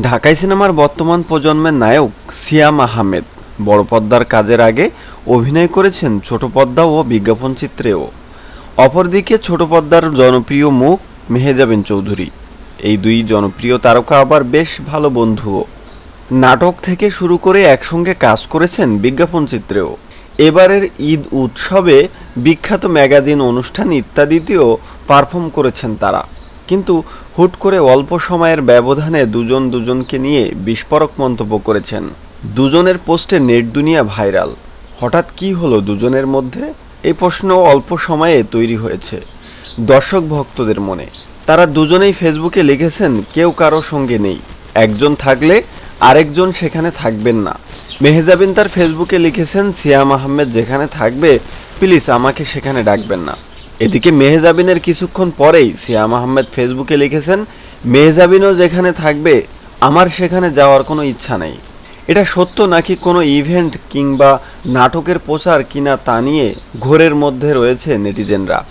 ঢাকাই সিনেমার বর্তমান প্রজন্মের নায়ক সিয়াম আহমেদ। বড় পর্দার কাজের আগে অভিনয় করেছেন ছোট পর্দা ও বিজ্ঞাপন চিত্রেও। অপরদিকে ছোট পর্দার জনপ্রিয় মুখ মেহেজাবিন চৌধুরী। এই দুই জনপ্রিয় তারকা আবার বেশ ভালো বন্ধুও। নাটক থেকে শুরু করে একসঙ্গে কাজ করেছেন বিজ্ঞাপন চিত্রেও। এবারের ঈদ উৎসবে বিখ্যাত ম্যাগাজিন অনুষ্ঠান ইত্যাদিতেও পারফর্ম করেছেন তারা। কিন্তু হুট করে অল্প সময়ের ব্যবধানে দুজন দুজনকে নিয়ে বিস্ফোরক মন্তব্য করেছেন। দুজনের পোস্টে নেট দুনিয়া ভাইরাল। হঠাৎ কি হলো দুজনের মধ্যে? এই প্রশ্ন অল্প সময়ে তৈরি হয়েছে দর্শক ভক্তদের মনে। তারা দুজনেই ফেসবুকে লিখেছেন, কেউ কারও সঙ্গে নেই। একজন থাকলে আরেকজন সেখানে থাকবেন না। মেহেজাবিন তার ফেসবুকে লিখেছেন, সিয়াম আহমেদ যেখানে থাকবে, প্লিজ আমাকে সেখানে ডাকবেন না। এদিকে মেহজাবিনের কিছুক্ষণ পরেই সিয়াম আহমেদ ফেসবুকে লিখেছেন, মেহজাবিনও যেখানে থাকবে, আমার সেখানে যাওয়ার কোনো ইচ্ছা নেই। এটা সত্য নাকি কোনো ইভেন্ট কিংবা নাটকের প্রচার কিনা তা নিয়ে ঘোরের মধ্যে রয়েছে নেটিজেনরা?